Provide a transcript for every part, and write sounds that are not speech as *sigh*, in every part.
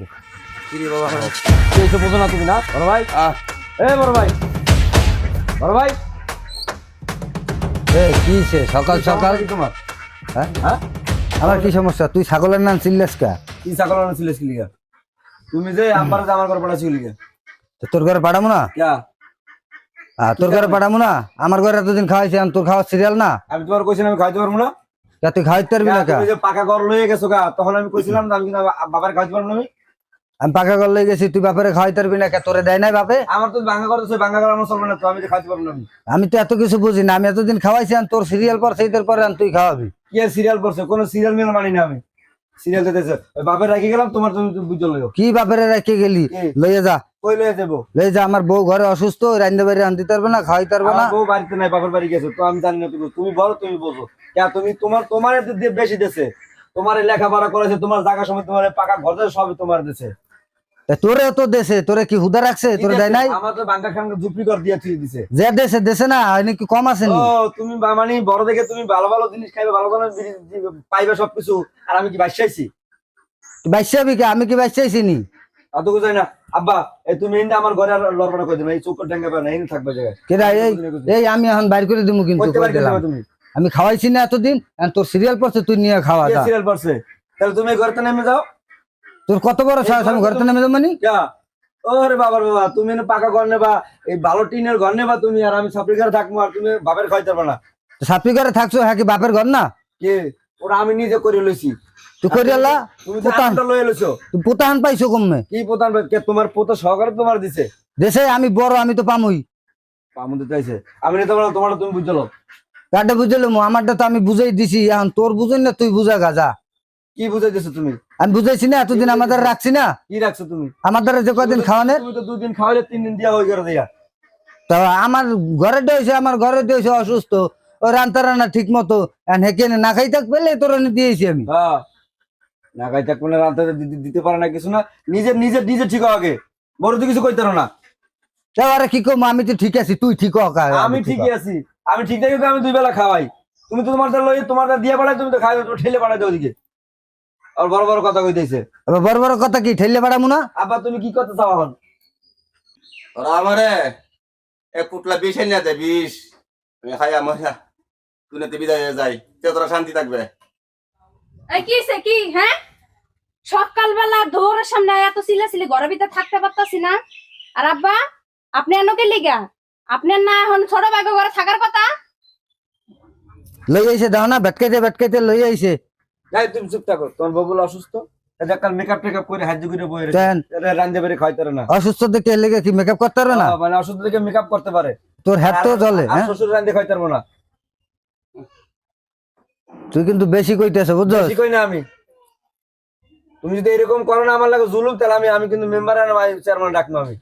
দিকে কিরে বাবা? কি এসে বোঝো না তুমি না? বড় ভাই? আহ। এ বড় ভাই। বড় ভাই। এ কি সে সকাল সকাল? কি তোমার? হ্যাঁ? হ্যাঁ? আমার কি সমস্যা? তুই ছাগলের নাম চিল্লাস কা? কি ছাগল আনছিলিস কি লিগা? তুমি যে আমার যে আমার ঘর পড়া ছিল লিগা? তো তোর ঘরে পাঠাবো না? তোর ঘরে পাঠাবো না? আমার ঘরে এতদিন খাওয়াইছি আর তোর খাওয়ার সিরিয়াল না? আমি তোমার কইছিলাম আমি খাইতে পারব না? তুই খাওয়াইতে পারবি না পাকা ঘর লয়ে গেছো গা তখন আমি কইছিলাম না আমি বাবার খাইতে পারব না আমি? আমি পাকা ঘর লই গেছি তুই বাপরে খাওয়াইতে পারবি না কে? তোরে দেয় নাই বাপে? আমার তো ভাঙা ঘর ভাঙা ঘর আমার চলবে না তো আমি যে খাইতে পারব না আমি। তো এত কিছু বুঝি না আমি এতদিন খাওয়াইছি আর তোর সিরিয়াল পর সেইদের পরে আর তুই খাওয়াবি। কি আর সিরিয়াল পড়ছে? কোনো সিরিয়াল মিল মানি না আমি। সিরিয়াল দিতেছে বাপের রেখে গেলাম তোমার তুমি বুঝে লইও। কি বাপেরে রেখে গেলি? লইয়ে যা। কই লয়ে দেবো লই যা আমার বউ ঘরে অসুস্থ রান্ধতে বাড়ি আনতে পারবে না খাওয়াইতে পারবে না। বউ বাড়িতে নাই বাপের বাড়ি গেছে তো আমি জানি না তুমি তুমি বলো তুমি বোঝো। কে তুমি তোমার তোমার বেশি দেছে। তোমার লেখাপড়া করেছে তোমার জায়গা সময় তোমার পাকা ঘর সবই তোমার দেছে। তা তোরে তো দেশে তোরে কি হুদা রাখছে? তোরে দেয় নাই? আমার তো কর দিয়ে থুই দিছে। যে দেশে দেশে না হয়নি কি কম আছে ও তুমি মানে বড় দেখে তুমি ভালো ভালো জিনিস খাইবে ভালো ভালো জিনিস পাইবে সবকিছু আর আমি কি বাইশাবি কে? আমি কি নি? আব্বা এই তুমি এনে আমার ঘরে আর লড়পড়া করে দিবে এই ডেঙ্গা না এনে থাকবে জায়গায়। কেডা এই এই আমি এখন বাইর করে দিমু কিন্তু আমি খাওয়াইছি না এতদিন তোর সিরিয়াল পড়ছে তুই নিয়ে খাওয়া সিরিয়াল পড়ছে? তাহলে তুমি ঘরতে নেমে যাও। তোর কত বড় সাহস আমি ঘরে নেমে যাব মানে? ওরে বাবার বাবা তুমি পাকা ঘর নেবা এই ভালো টিনের ঘর নেবা তুমি আর আমি সাপড়ি ঘরে থাকব আর তুমি বাপের খাইতে পারবে না। ঘরে থাকছো হ্যাঁ কি বাপের ঘর না? কে? ওটা আমি নিজে করে লইছি। তুই করি আল্লাহ তুমি লয়ে লইছো। পাইছো কি পোতান কে তোমার পোতা সহকারে তোমার দিছে? দেশে আমি বড় আমি তো পামুই। পামু দিতে আইছে আমি নিতে তুমি বুঝলো কাটে বুঝলো আমারটা তো আমি বুঝাই দিছি এখন তোর বুঝই না তুই বুঝা গাজা। কি বুঝাই দিছো তুমি? আমি বুঝাইছি না এতদিন আমাদের রাখছি না। কি রাখছো তুমি? আমাদের যে কদিন খাওয়ানের? তুমি তো দুদিন খাওয়াইলে তিন দিন দিয়া হয়ে গেল দিয়া। তা আমার ঘরে দিয়েছে আমার ঘরে দিয়েছে অসুস্থ। ও রান্তা রান্না ঠিক মতো হেকে না খাই থাক পেলে তোর দিয়েছি আমি। হ্যাঁ। না খাই থাকব না রান্না দিতে পারে না কিছু না। নিজে নিজে নিজে ঠিক আগে। বড় তো কিছু কইতে পারো না এবারে কি কম আমি তো ঠিক আছি তুই ঠিক আমি ঠিক ঠিকই আছি। আমি ঠিক থাকি আমি দুই বেলা খাওয়াই। তুমি তো তোমার লই তোমার দিয়ে পাঠাই তুমি তো খাই ঠেলে পাঠাই দাও ওদিকে। আর বড় বড় কথা কইতেছে। হ। এবার বড় বড় কথা কি ঠেলে বাড়াবো না? আবার তুমি কি করতে চাও এখন? ওরা আমারে এক পুটলা বিষ এনে দে বিষ। আমি খাই আমার দুনিয়াতে বিদায় হয়ে যাই। তে তোরা শান্তি থাকবে। এই কি সে কি হ্যাঁ? সকালবেলা দৌড়ের সামনে এত সিলে সিলে ঘরের ভিতরে থাকতে পারতাছি না। আর আব্বা আপনি এনকে লিগা? আপনার না এখন ছোট ভাইকে ঘরে থাকার কথা? লই আইছে দাও না বেটকাইতে বেটকাইতে লই আইছে। যাই তুমি চুপ থাকো। তোমার বাবুল অসুস্থ? কাল মেকআপ টেকআপ করে হাত করে বই রান্ধে বেড়ে খাইতে না। অসুস্থ দেখে লেগে কি মেকআপ করতে পারবে না? মানে অসুস্থ থেকে মেকআপ করতে পারে। তোর হ্যাট তো জ্বলে হ্যাঁ? শ্বশুর রান্ধে খাইতে পারব না। তুই কিন্তু বেশি কইতেছ বুঝছস বেশি কই না আমি। তুমি যদি এরকম করো না আমার লাগে জুলুম তাহলে আমি আমি কিন্তু মেম্বার চেয়ারম্যান ডাকবো আমি।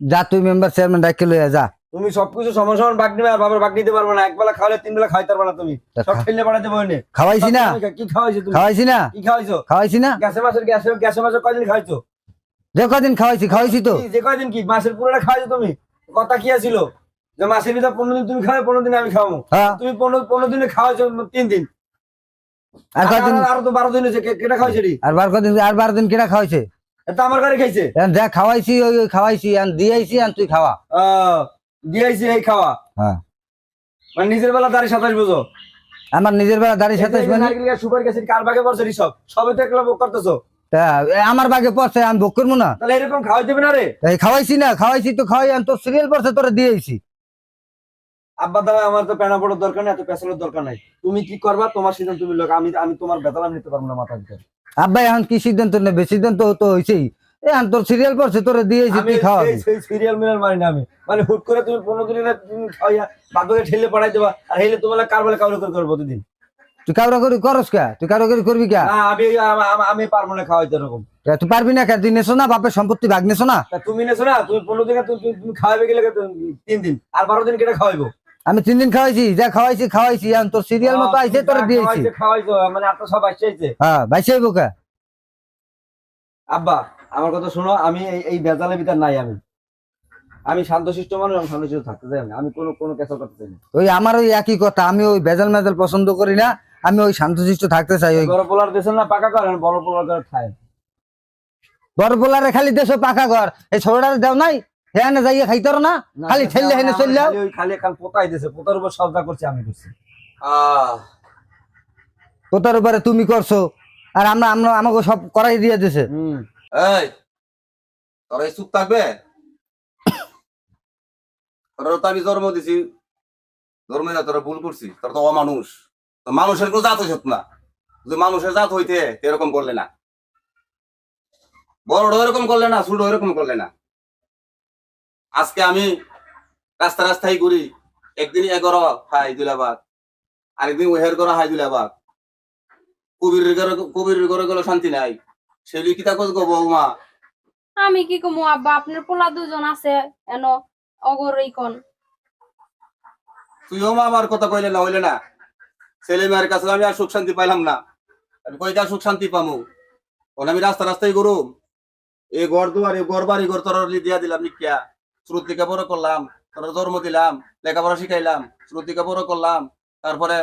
যা তুই মেম্বার চেয়ারম্যান ডাকে লইয়া যা। তুমি সবকিছু সমান সমান বাগ নিবে আর বাবার বাগ নিতে পারবে না। একবেলা খাওয়ালে তিন বেলা খাইতে পারবে না তুমি। সব খা- ঠেলে বাড়াতে বইনে খাওয়াইছি না? কি খাওয়াইছো তুমি? খাওয়াইছি না? কি খাওয়াইছো? খাওয়াইছি না? গ্যাসে মাসের গ্যাসে গ্যাসে মাসের কয়দিন খাইছো যে কদিন খাওয়াইছি খাওয়াইছি তো। যে কয়দিন কি? মাসের পুরোটা খাওয়াইছো তুমি? কথা কি আছিল? যে মাসের ভিতরে পনেরো দিন তুমি খাবে পনেরো দিন আমি খাব হ্যাঁ। তুমি পনেরো পনেরো দিনে খাওয়াইছো তিন দিন। আর কদিন আর- তো বারো দিন হয়েছে। কেটা খাওয়াইছে আর বার কদিন আর বারো দিন কেটা খাওয়াইছে? এটা আমার ঘরে খাইছে। দেখ খাওয়াইছি ওই খাওয়াইছি দিয়েছি তুই খাওয়া। আহ, দিয়েছি এই খাওয়া। হ্যাঁ। মানে নিজের বেলা দাঁড়িয়ে সাতাশ বুঝো। আমার নিজের বেলা দাড়ি সাথে সুপার গেছে কার বাগে পড়ছে সব সবে তো একলা ভোগ করতেছো। আমার বাগে পড়ছে আমি ভোগ করব না। তাহলে এরকম খাওয়াই দেবে না রে। খাওয়াইছি না খাওয়াইছি তো খাওয়াই আর তোর সিরিয়াল পড়ছে তোরা দিয়েছি। আব্বা দাদা আমার তো পেনা পড়ার দরকার নেই এত পেছানোর দরকার নাই। তুমি কি করবা? তোমার সিদ্ধান্ত তুমি লোক আমি আমি তোমার বেতলাম নিতে পারব না মাথার ভিতরে আব্বাই এখন কি সিদ্ধান্ত নেবে? সিদ্ধান্ত তো হয়েছেই তোর সিরিয়াল পড়ছে তোরা দিয়েছি খাওয়াবি। সিরিয়াল মিলার মানি না আমি। মানে হুট করে তুমি পনেরো দিনে বাদকে ঠেলে দেবা আর হেলে তোমার কার বলে কাউরে করে করব প্রতিদিন তুই কাউরা করি করস কা? তুই কারও করি করবি কা? আমি আম- পারব না খাওয়াইতে এরকম। তুই পারবি না কা? তুই নেছো না বাপের সম্পত্তি ভাগ নেছো না? তুমি নেছো না তুমি পনেরো দিনে তুমি খাওয়াবে গেলে তিন দিন। আর বারো দিন কেটে খাওয়াইবো। আমি তিন দিন খাওয়াইছি যা খাওয়াইছি খাওয়াইছি তোর সিরিয়াল মতো আইছে তোরা দিয়েছি। খাওয়াইছো মানে আপনার সব আসছে হ্যাঁ বাইসাই বোকা আব্বা আমার কথা শোনো আমি এই বেজালের ভিতর নাই আমি। আমি শান্তশিষ্ট মানুষ আমি শান্তশিষ্ট থাকতে চাই আমি। আমি কোনো কোনো কেসা করতে চাই না। ওই আমার ওই একই কথা আমি ওই বেজাল মেজাল পছন্দ করি না আমি ওই শান্তশিষ্ট থাকতে চাই ওই বড় পোলার দেশের না পাকা করেন বড় পোলার করে খায় বড় পোলারে খালি দেশো পাকা ঘর এই ছোটটারে দেও নাই হ্যাঁ না যাইয়ে খাইতার না খালি ঠেললে হেনে খালি ওই খালি এখন পোতাই দিছে পোতার উপর সবটা করছি আমি করছি। আহ। তোতার উপরে তুমি করছ আর আমরা আমরা আমাকে সব করাই দিয়ে দিছে। হুম। এই তোরা চুপ থাকবে? *coughs* তোরা তো আমি জন্ম দিছি জন্ম না তোরা ভুল করছি তোরা তো অমানুষ। মানুষের কোনো জাত হইছত না। যদি মানুষের জাত হইতে এরকম করলে না। বড় এরকম করলে না ছোট এরকম করলে না। আজকে আমি রাস্তা রাস্তায় ঘুরি একদিন এগারো হাই দুলাবাদ আরেকদিন ওহের করো হাই দুলাবাদ কবির কবির ঘরে গেলে শান্তি নাই। সেগুলি কি তা গো বৌমা। আমি কি কমু আব্বা আপনার পোলা দুজন আছে এন অগর কোন তুইও মা আমার কথা কইলে না হইলে না। ছেলে মেয়ের কাছে আমি আর সুখ শান্তি পাইলাম না। আমি সুখ শান্তি পামু? আমি রাস্তা রাস্তায় গরুম এই ঘর দুয়ার ঘর বাড়ি ঘর তোর দিয়া দিলাম নিকিয়া শ্রুতিকা বড় করলাম তোর জন্ম দিলাম লেখাপড়া শিখাইলাম শ্রুতিকা বড় করলাম তারপরে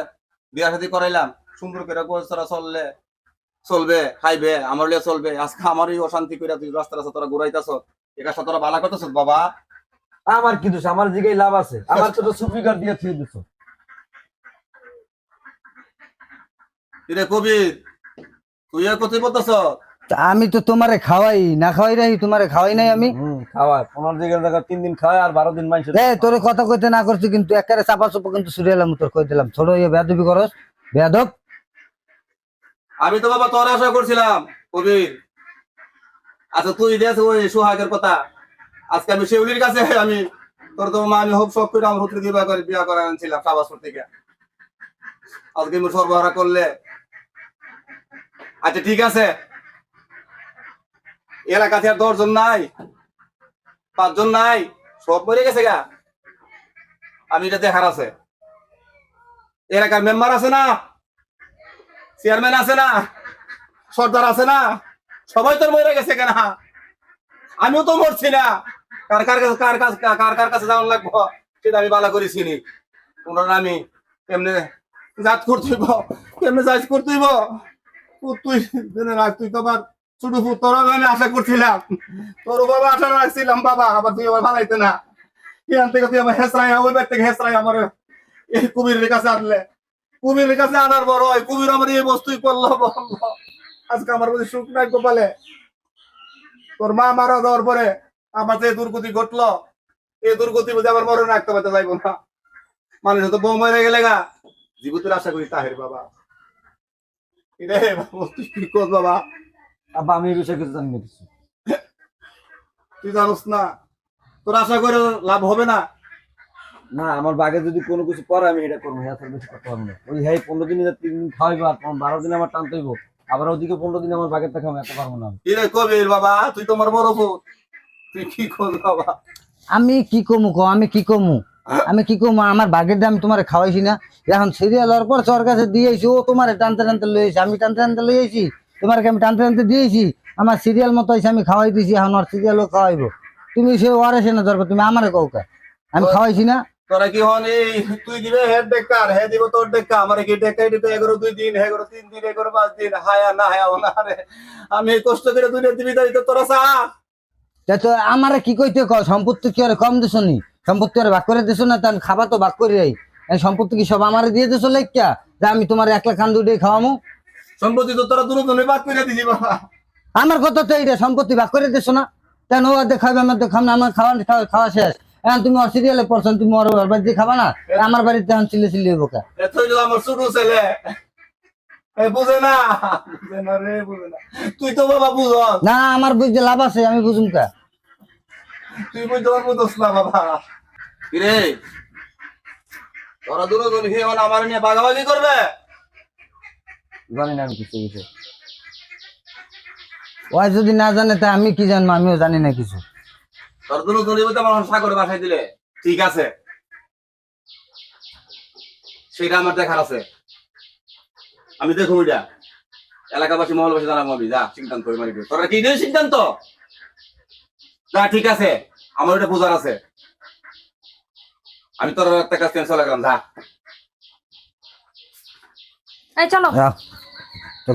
বিয়া শাদি করাইলাম। সুন্দর করে তোরা চললে চলবে খাইবে আমার লিয়ে চলবে। আজকে আমারই অশান্তি করে তুই রাস্তা রাস্তা তোরা ঘুরাইতাছ একা তোরা বালা করতেছ বাবা। আমার কি দোষ? আমার দিকেই লাভ আছে। আমার ছোট সুপিকার দিয়ে থুয়ে দিছো। কিরে কবির তুই কোথায় বলতেছ আমি তো তোমারে খাওয়াই না খাওয়াই রাহি তোমারে খাওয়াই নাই আমি। খাওয়াই। পনেরো দিনের জায়গা তিন দিন খাওয়াই আর বারো দিন মাইছে এ তোরে কথা কইতে না করছি কিন্তু একেবারে চাপা চুপা কিন্তু সুরিয়ালাম তোর কই দিলাম। ছোট ইয়ে বেদবি করস। বেদব আমি তো বাবা তোর আশা করছিলাম, কবির। আচ্ছা তুই দেখ ওই সোহাগের কথা, আজকে আমি শিউলির কাছে আমি তোর তো মা, আমি হোক শখ করে আমার হুত্রি বিবাহ করে বিয়া করে আনছিলাম সাবাসপুর থেকে আজকে আমি সরবরাহ করলে। আচ্ছা ঠিক আছে। এলাকাতে আর দশজন নাই, পাঁচজন নাই, সব মরে গেছে গা। আমি এটা দেখার আছে। এলাকার মেম্বার আছে না? চেয়ারম্যান আছে না? সর্দার আছে না? সবাই তোর মরে গেছে কেন। আমিও তো মরছি না। কার কার কাছে কার কাছে কার কার কাছে যাওয়ার লাগবো? সেটা আমি বালা আমি জাত করতেইব জাত করতেইব তুই রাখ তুই তো আবার ছোট তোর আমি আশা করছিলাম। তোর বাবা আশা রাখছিলাম, বাবা। আবার তুই আবার ভালাইতে না। এখান থেকে তুই আমার হেসরাই ওই ব্যাগ থেকে হেসরাই আমার এই কুমিরের কাছে আনলে। কুমিরের কাছে আনার বড় হয়। কুমির আমার এই বস্তুই করল আজকে আমার প্রতি সুখ নাই কপালে। তোর মা মারা যাওয়ার পরে আমার যে দুর্গতি ঘটলো এই দুর্গতি বুঝে আমার মরণ রাখতে পারতে যাইবো না। মানুষ তো বউ মরে গেলে গা। জীবিতের আশা করি তাহের বাবা। রে বাবা, তুই কি কর বাবা? আব্বা আমি এই বিষয়ে কিছু জানি না কিছু। তুই জানোস না। তোর আশা করে লাভ হবে না। না আমার বাগে যদি কোনো কিছু পরে আমি এটা করব হ্যাঁ বেশি করতে পারব না। ওই হ্যাঁ পনেরো দিনে তিন দিন খাওয়াইবো আর বারো দিন আমার টানতে হইব আবার ওদিকে পনেরো দিন আমার বাগের থেকে আমি এত পারব না আমি। কি বাবা? তুই তোমার বড় তুই কি কর বাবা? আমি কি কমু কো? আমি কি কমু আমি কি কমু আমার বাগের দাম তোমার খাওয়াইছি না। এখন সিরিয়াল হওয়ার পর তোর কাছে দিয়েছি ও তোমার টানতে টানতে লইয়েছি আমি টানতে টানতে লইয়েছি তোমাকে আমি টানতে টানতে দিয়েছি আমার সিরিয়াল মতো হয়েছে আমি খাওয়াই দিয়েছি এখন আর সিরিয়ালও খাওয়াইবো। তুমি সে ওয়ার এসে না দরকার তুমি আমারে কৌকা আমি খাওয়াইছি না। তোরা কি হন এই তুই দিবে হেড ডেকার হে দিব তোর ডেকা আমার কি ডেকাই দিতে? এগারো দুই দিন এগারো তিন দিন এগারো পাঁচ দিন হায়া না হায়া না রে। আমি কষ্ট করে দুনিয়া দিবি তাই তো তোরা চা। তা আমারে কি কইতে ক সম্পত্তি কি আর কম দিছো নি? সম্পত্তি আর ভাগ করে দিছো না তাহলে খাবা তো ভাগ করে এই এই সম্পত্তি কি সব আমারে দিয়ে দিছো লেখা যে আমি তোমার একলা খান দুটে খাওয়ামু। সম্পত্তি তো তোরা দুজনে বাদ করে দিছি বাবা। আমার কথা তো এইটা সম্পত্তি ভাগ করে দিছো না। কেন ও দেখাবে আমার দেখাম না আমার খাওয়া- খাওয়া শেষ। এখন তুমি ওর সিরিয়ালে পড়ছো তুমি ওর ওর বাড়িতে খাবা না? আমার বাড়িতে এখন চিল্লে চিল্লে বোকা আমার ছোট ছেলে। এ বুঝে না? বুঝে না রে বুঝে না। তুই তো বাবা বুঝ না আমার বুঝতে লাভ আছে আমি বুঝুম কা? তুই বুঝতে পারব দোষ না বাবা। তোরা দুজন মানে আমার নিয়ে বাগাবাগি করবে? জানি না আমি কিছু বিষয়ে ওই যদি না জানে তা আমি কি জানব? আমিও জানি না কিছু। তোর দুজন বলতে আমার সাগরে বাসায় দিলে। ঠিক আছে। সেটা আমার দেখার আছে। আমি দেখুন এটা। এলাকাবাসী মহলবাসী জানাব আমি। যা সিদ্ধান্ত মারি তোরা কি সিদ্ধান্ত? যা ঠিক আছে। আমার ওটা বোঝার আছে। আমি তোর একটা কাজ চলে গেলাম যা। এই চলো। যাও, তো